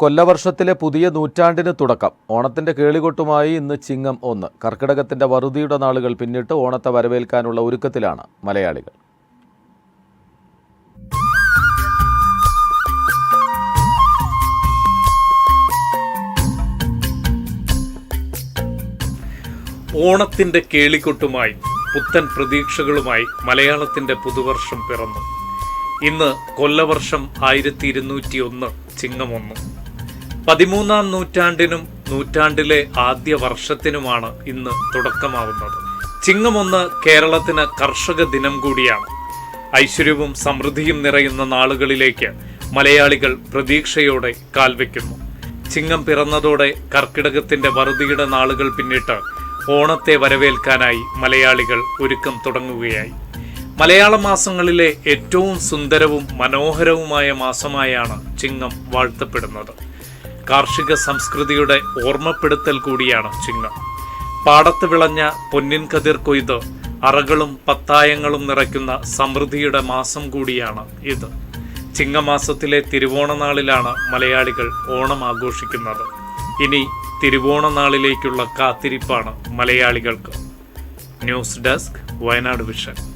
കൊല്ലവർഷത്തിലെ പുതിയ നൂറ്റാണ്ടിന് തുടക്കം. ഓണത്തിന്റെ കേളികൊട്ടുമായി ഇന്ന് ചിങ്ങം ഒന്ന്. കർക്കിടകത്തിന്റെ വറുതിയുടെ നാളുകൾ പിന്നിട്ട് ഓണത്തെ വരവേൽക്കാനുള്ള ഒരുക്കത്തിലാണ് മലയാളികൾ. ഓണത്തിന്റെ കേളികൊട്ടുമായി പുത്തൻ പ്രതീക്ഷകളുമായി മലയാളത്തിന്റെ പുതുവർഷം പിറന്നു. ഇന്ന് കൊല്ലവർഷം ആയിരത്തി ഇരുന്നൂറ്റി ഒന്ന് ചിങ്ങമൊന്ന് പതിമൂന്നാം നൂറ്റാണ്ടിനും നൂറ്റാണ്ടിലെ ആദ്യ വർഷത്തിനുമാണ് ഇന്ന് തുടക്കമാവുന്നത്. ചിങ്ങമൊന്ന് കേരളത്തിന് കർഷക ദിനം കൂടിയാണ്. ഐശ്വര്യവും സമൃദ്ധിയും നിറയുന്ന നാളുകളിലേക്ക് മലയാളികൾ പ്രതീക്ഷയോടെ കാൽവെക്കുന്നു ചിങ്ങം പിറന്നതോടെ കർക്കിടകത്തിന്റെ വറുതിയുടെ നാളുകൾ പിന്നിട്ട് ഓണത്തെ വരവേൽക്കാനായി മലയാളികൾ ഒരുക്കം തുടങ്ങുകയായി. മലയാള മാസങ്ങളിലെ ഏറ്റവും സുന്ദരവും മനോഹരവുമായ മാസമായാണ് ചിങ്ങം വാഴ്ത്തപ്പെടുന്നത്. കാർഷിക സംസ്കൃതിയുടെ ഓർമ്മപ്പെടുത്തൽ കൂടിയാണ് ചിങ്ങം. പാടത്ത് വിളഞ്ഞ പൊന്നിൻ കതിർ കൊയ്ത് അറകളും പത്തായങ്ങളും നിറയ്ക്കുന്ന സമൃദ്ധിയുടെ മാസം കൂടിയാണ് ഇത്. ചിങ്ങമാസത്തിലെ തിരുവോണനാളിലാണ് മലയാളികൾ ഓണം ആഘോഷിക്കുന്നത്. ഇനി തിരുവോണനാളിലേക്കുള്ള കാത്തിരിപ്പാണ് മലയാളികൾക്ക്. News desk Wayanad vision.